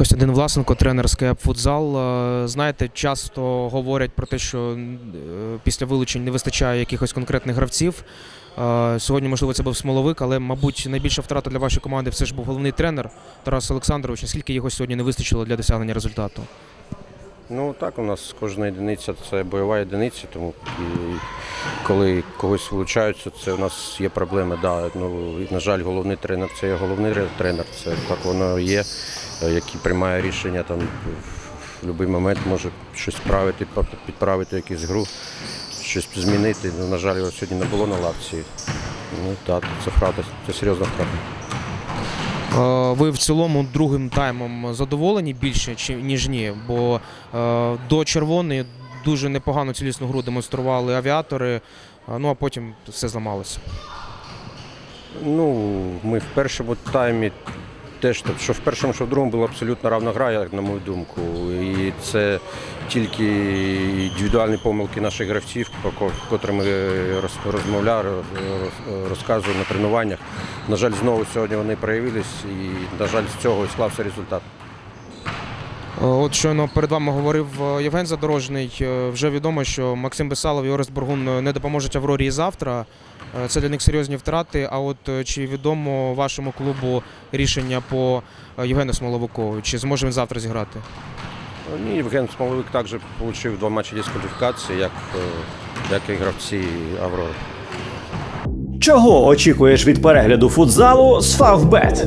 Костянтин Власенко, тренер з КЕП Футзал. Е, Знаєте, часто говорять про те, що е, після вилучень не вистачає якихось конкретних гравців. Е, Сьогодні, можливо, це був смоловик, але, мабуть, найбільша втрата для вашої команди все ж був головний тренер Тарас Олександрович. Наскільки його сьогодні не вистачило для досягнення результату? Ну так, у нас кожна єдиниця це бойова одиниця, тому і коли когось влучаються, це у нас є проблеми. Да, ну, на жаль, головний тренер це є головний тренер, це так воно є, який приймає рішення там в будь-який момент може щось справити, підправити якусь гру, щось змінити. Ну, на жаль, його сьогодні не було на лавці. Ну так, це втрата, це серйозна втрата. Е, Ви в цілому другим таймом задоволені більше, ніж ні? Бо е, до червоної дуже непогану цілісну гру демонстрували авіатори, е, ну а потім все зламалося. Ну, ми в першому таймі теж що в першому, що в другому була абсолютно равна гра, як на мою думку. І це тільки індивідуальні помилки наших гравців, про котрі ми розмовляли, роз- розказували на тренуваннях. На жаль, знову сьогодні вони проявились і, на жаль, з цього і склався результат. Е, От щойно перед вами говорив е, Євген Задорожний. Е, Вже відомо, що Максим Бесалов і Орест Бургун е, не допоможуть Аврорі і завтра. Це для них серйозні втрати. А от чи відомо вашому клубу рішення по Євгену Смоловикову? Чи зможе він завтра зіграти? Ні, Євген Смоловик також отримав два матчі дискваліфікації, як, як і гравці Аврори. Чого очікуєш від перегляду футзалу з Фавбет?